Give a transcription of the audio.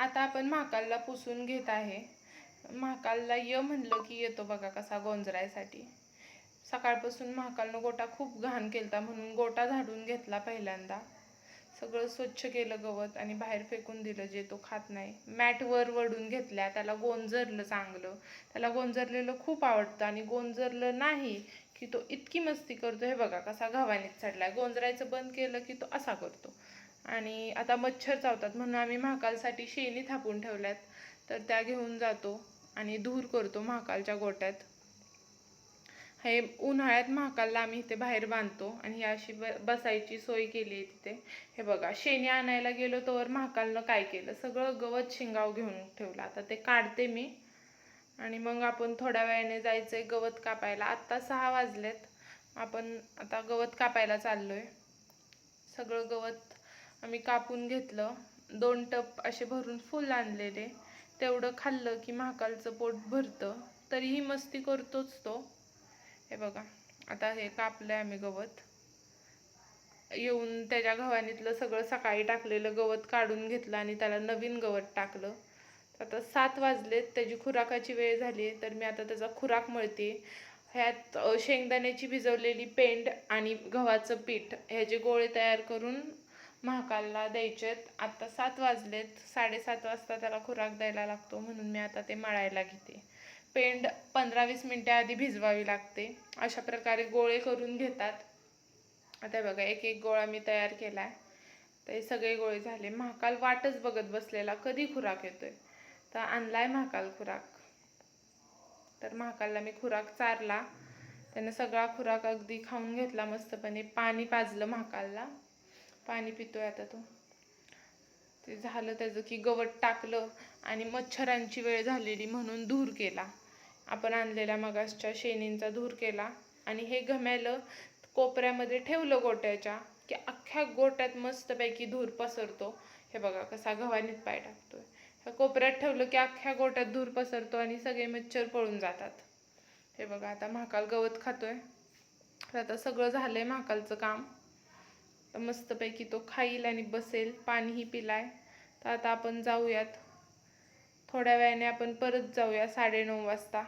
आता आपण महाकालला पुसून घेत आहे. महाकालला य म्हणलं की येतो बघा कसा गोंजरायसाठी. सकाळपासून महाकालनं गोटा खूप घाण केलता म्हणून गोटा झाडून घेतला पहिल्यांदा. सगळं स्वच्छ केलं गवत आणि बाहेर फेकून दिलं जे तो खात नाही. मॅट वर वडून घेतल्या त्याला गोंजरलं चांगलं. त्याला गोंजरलेलं खूप आवडतं आणि गोंजरलं नाही की तो इतकी मस्ती करतो. हे बघा कसा घवानीत चढला गोंजरायचं बंद केलं की तो असा करतो. आणि आता मच्छर चावतात. म्हणून आम्ही महाकालसाठी शेणी थापून ठेवल्यात. तर त्या घेऊन जातो आणि धूर करतो महाकालच्या गोट्यात. हे उन्हाळ्यात महाकालला आम्ही इथे बाहेर बांधतो आणि ही अशी ब बसायची सोय केली आहे तिथे. हे बघा शेणी आणायला गेलो तर महाकालनं काय केलं? सगळं गवत शिंगाव घेऊन ठेवलं. आता ते काढते मी. आणि मग आपण थोड्या वेळाने जायचं आहे गवत कापायला. आत्ता सहा वाजलेत. आपण आता गवत कापायला चाललो आहे सगळं गवत आम्ही कापून घेतलं. दोन टप असे भरून फुल आणलेले. तेवढं खाल्लं की महाकालचं पोट भरतं. तरीही मस्ती करतोच तो. हे बघा आता हे कापलंय आम्ही गवत. येऊन त्याच्या गव्हाणीतलं सगळं सकाळी टाकलेलं गवत काढून घेतलं आणि त्याला नवीन गवत टाकलं. आता सात वाजलेत त्याची खुराकाची वेळ झाली आहे तर मी आता त्याचा खुराक मळते. ह्यात शेंगदाण्याची भिजवलेली पेंड आणि गव्हाचं पीठ ह्याचे गोळे तयार करून महाकालला द्यायचेत. आत्ता सात वाजलेत. साडेसात वाजता त्याला खुराक द्यायला लागतो. म्हणून मी आता ते मळायला घेते. पेंड पंधरा वीस मिनटे आधी भिजवावी लागते. अशा प्रकारे गोळे करून घेतात. आता हे बघा एक एक गोळा मी तयार केला आहे. ते सगळे गोळे झाले. महाकाल वाटच बघत बसलेला. कधी खुराक येतोय? तर आणलाय महाकाल खुराक. तर महाकालला मी खुराक चारला. त्यानं सगळा खुराक अगदी खाऊन घेतला मस्तपणे. पाणी पाजलं महाकालला. पाणी पितोय आता तो. ते झालं त्याचं की गवत टाकलं आणि मच्छरांची वेळ झालेली म्हणून धूर केला. आपण आणलेल्या मगासच्या शेणींचा धूर केला आणि हे घम्यालं कोपऱ्यामध्ये ठेवलं गोट्याच्या की अख्ख्या गोट्यात मस्तपैकी धूर पसरतो. हे बघा कसा गव्हाणीत पाय टाकतोय. ह्या कोपऱ्यात ठेवलं की अख्ख्या गोट्यात धूर पसरतो आणि सगळे मच्छर पळून जातात. हे बघा आता महाकाल गवत खातोय. तर आता सगळं झालंय महाकालचं काम. तर मस्तपैकी तो खाईल आणि बसेल पाणीही पिलाय. तर आता आपण जाऊयात. थोड्या वेळाने आपण परत जाऊया साडेनऊ वाजता.